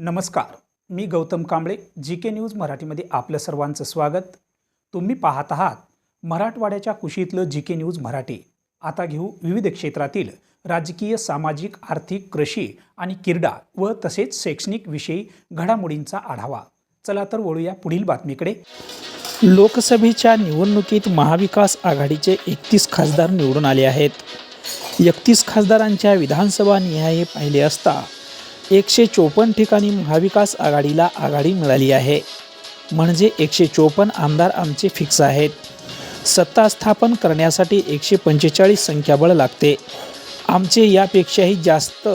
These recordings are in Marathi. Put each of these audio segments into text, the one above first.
नमस्कार मी Gautam Kamble G K news मराठीमध्ये आपलं सर्वांचं स्वागत. तुम्ही पाहत आहात मराठवाड्याच्या कुशीतलं जी के न्यूज मराठी. आता घेऊ विविध क्षेत्रातील राजकीय सामाजिक आर्थिक कृषी आणि किरडा व तसेच शैक्षणिक विषयी घडामोडींचा आढावा. चला तर वळूया पुढील बातमीकडे. लोकसभेच्या निवडणुकीत महाविकास आघाडीचे एकतीस खासदार निवडून आले आहेत. एकतीस खासदारांच्या विधानसभा निहाय पाहिले असता एकशे चोपन्न ठिकाणी महाविकास आघाडीला आघाडी मिळाली आहे. म्हणजे एकशे चोपन्न आमदार आमचे फिक्स आहेत. सत्ता स्थापन करण्यासाठी एकशे पंचेचाळीस संख्याबळ लागते. आमचे यापेक्षाही जास्त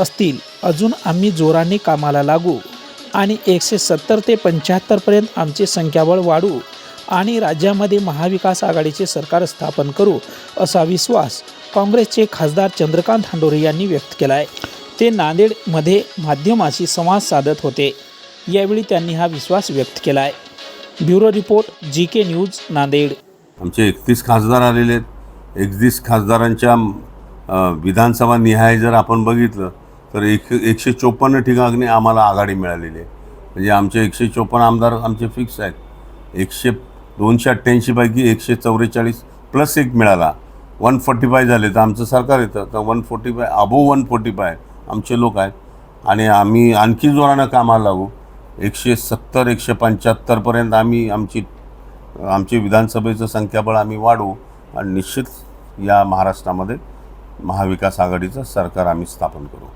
असतील. अजून आम्ही जोराने कामाला लागू आणि एकशे सत्तर ते पंच्याहत्तरपर्यंत आमचे संख्याबळ वाढू आणि राज्यामध्ये महाविकास आघाडीचे सरकार स्थापन करू असा विश्वास काँग्रेसचे खासदार चंद्रकांत हांडोरे यांनी व्यक्त केला आहे ते नांदेडमध्ये माध्यमाशी संवाद साधत होते. यावेळी त्यांनी हा विश्वास व्यक्त केला आहे bureau report G K news Nanded. आमचे एकतीस खासदार आलेले आहेत. एकतीस खासदारांच्या विधानसभा निहाय जर आपण बघितलं तर एक एकशे चोपन्न ठिकाणी आम्हाला आघाडी मिळालेली आहे. म्हणजे आमचे एकशे चोपन्न आमदार आमचे फिक्स आहेत. एकशे दोनशे अठ्ठ्याऐंशीपैकी एकशे चौवेचाळीस प्लस एक मिळाला. वन फोर्टी फाय झाले तर आमचं सरकार येतं. तर one forty five above one forty five. आमचे लोक आहेत. आणि आम्ही आणखी जोरानं कामाला लागू. एकशे सत्तर एकशे पंच्याहत्तरपर्यंत आम्ही आमची आमची विधानसभेचं संख्याबळ आम्ही वाढवू. आणि निश्चित या महाराष्ट्रामध्ये महाविकास आघाडीचं सरकार आम्ही स्थापन करू.